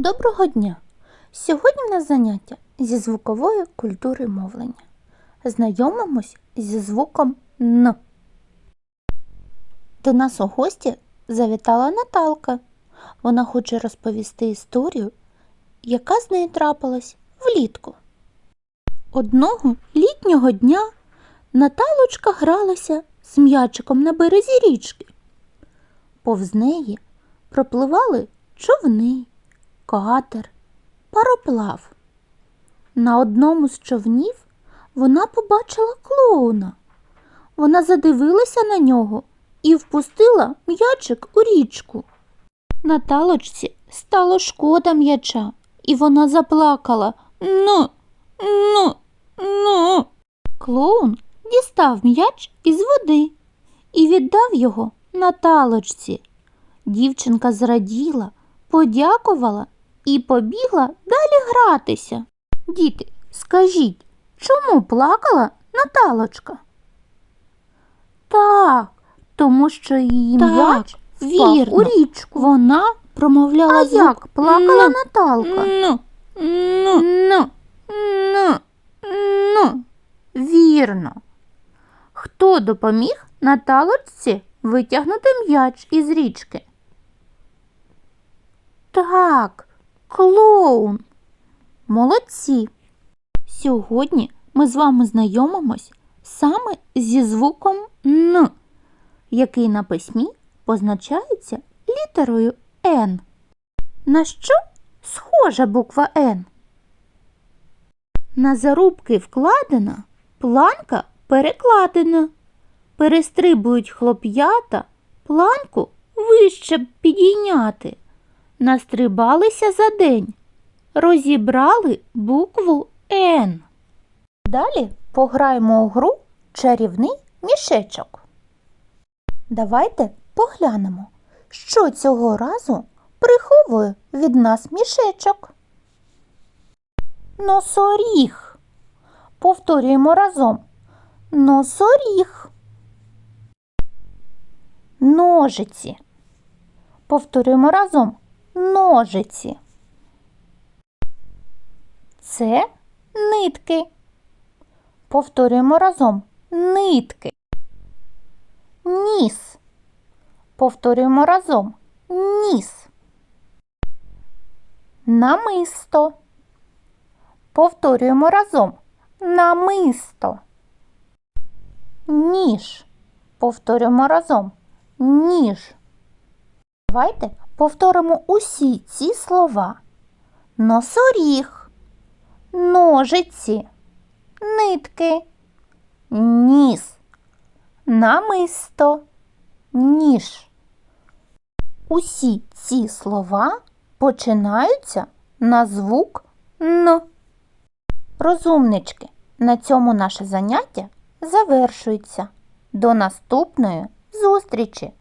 Доброго дня! Сьогодні в нас заняття зі звукової культури мовлення. Знайомимось зі звуком Н. До нас у гості завітала Наталка. Вона хоче розповісти історію, яка з нею трапилась влітку. Одного літнього дня Наталочка гралася з м'ячиком на березі річки. Повз неї пропливали човни, катер, пароплав. На одному з човнів вона побачила клоуна. Вона задивилася на нього і впустила м'ячик у річку. Наталочці стало шкода м'яча, і вона заплакала. Ну, ну, ну. Клоун дістав м'яч із води і віддав його Наталочці. Дівчинка зраділа, подякувала і побігла далі гратися. Діти, скажіть, чому плакала Наталочка? Так, тому що її м'яч впав у річку. Вона промовляла А звук як плакала «ну». Наталка? Ну, ну, ну, ну, ну. Вірно. Хто допоміг Наталочці витягнути м'яч із річки? Так, клоун. Молодці. Сьогодні ми з вами знайомимось саме зі звуком Н, який на письмі позначається літерою Н. На що схожа буква Н? На зарубки вкладена, планка перекладена. Перестрибують хлоп'ята, планку вище підійняти. Настрибалися за день, розібрали букву Н. Далі пограємо у гру чарівний мішечок. Давайте поглянемо, що цього разу приховує від нас мішечок. Носоріг. Повторюємо разом. Носоріг. Ножиці. Повторюємо разом. Ножиці. Це нитки. Повторюємо разом. Нитки. Ніс. Повторюємо разом. Ніс. Намисто. Повторюємо разом. Намисто. Ніж. Повторюємо разом. Ніж. Давайте повторимо усі ці слова. Носоріг, ножиці, нитки, ніс, намисто, ніж. Усі ці слова починаються на звук Н. Розумнички, на цьому наше заняття завершується. До наступної зустрічі!